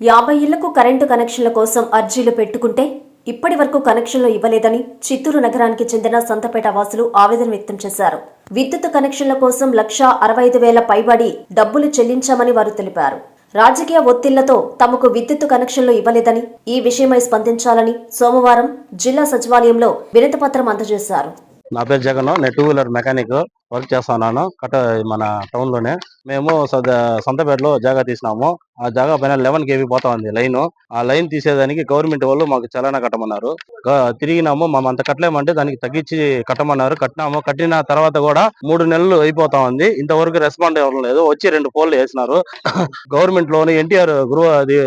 యాభై ఇళ్ళకు కరెంటు కనెక్షన్ల కోసం అర్జీలు పెట్టుకుంటే ఇప్పటి వరకు కనెక్షన్లు ఇవ్వలేదని చిత్తూరు నగరానికి చెందిన సంతపేట వాసులు ఆవేదన వ్యక్తం చేశారు. విద్యుత్ కనెక్షన్ల కోసం లక్షా అరవై ఐదు వేల పైబడి డబ్బులు చెల్లించామని వారు తెలిపారు. రాజకీయ ఒత్తిళ్ళతో తమకు విద్యుత్ కనెక్షన్లు ఇవ్వలేదని ఈ విషయమై స్పందించాలని సోమవారం జిల్లా సచివాలయంలో వినతిపత్రం అందజేశారు. నా పేరు జగన్ నేను టూ వీలర్ మెకానిక్. వర్క్ చేస్తున్నాను. కట మన టౌన్లోనే మేము సద- సంతపేటలో జాగా తీసినాము. ఆ జాగా పైన లెవెన్ కేవీ పోతా ఉంది లైన్. ఆ లైన్ తీసేదానికి గవర్నమెంట్ వాళ్ళు మాకు చలానా కట్టమన్నారు. తిరిగినాము. మేము అంత కట్టలేమంటే దానికి తగ్గించి కట్టమన్నారు. కట్టినాము. కట్టిన తర్వాత కూడా మూడు నెలలు అయిపోతా ఉంది. ఇంతవరకు రెస్పాండ్ అవ్వడం లేదు. వచ్చి రెండు పోల్లు వేసినారు. గవర్నమెంట్ లోన్ ఎన్టీఆర్ గృహ అది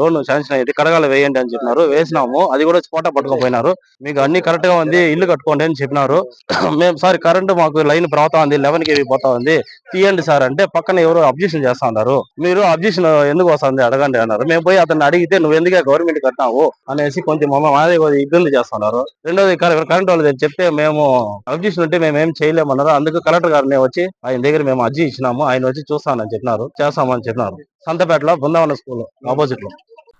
లోన్ శాంక్షన్ అయ్యింది కడగాలి వేయండి అని చెప్పినారు. వేసినాము. అది కూడా ఫోటో పట్టుకోపోయినారు. మీకు అన్ని కరెక్ట్గా ఉంది. ఇల్లు కట్టుకోండి అని చెప్పినారు. మేము సార్ కరెంట్ మాకు లైన్ పోతా ఉంది లెవెన్ కేవీ పోతా ఉంది తీయండి సార్ అంటే పక్కన ఎవరు అబ్జెక్షన్ చేస్తా ఉన్నారు. మీరు అబ్జెక్షన్ ఎందుకు వస్తుంది అడగండి అన్నారు. మేము పోయి అతన్ని అడిగితే నువ్వు ఎందుకే గవర్నమెంట్ కట్టినావు అనేసి కొంచెం మాదే ఇబ్బంది చేస్తున్నారు రెండోది కరెంట్ వాళ్ళు చెప్తే మేము అబ్జెక్షన్ ఉంటే మేము ఏం చేయలేమన్నారు. అందుకు కలెక్టర్ గారిని వచ్చి ఆయన దగ్గర మేము అర్జీ ఇచ్చినాము. ఆయన వచ్చి చూస్తానని చెప్పినారు చేస్తామని చెప్పినారు. సంతపేటలో బృందావన స్కూల్ ఆపోజిట్లో.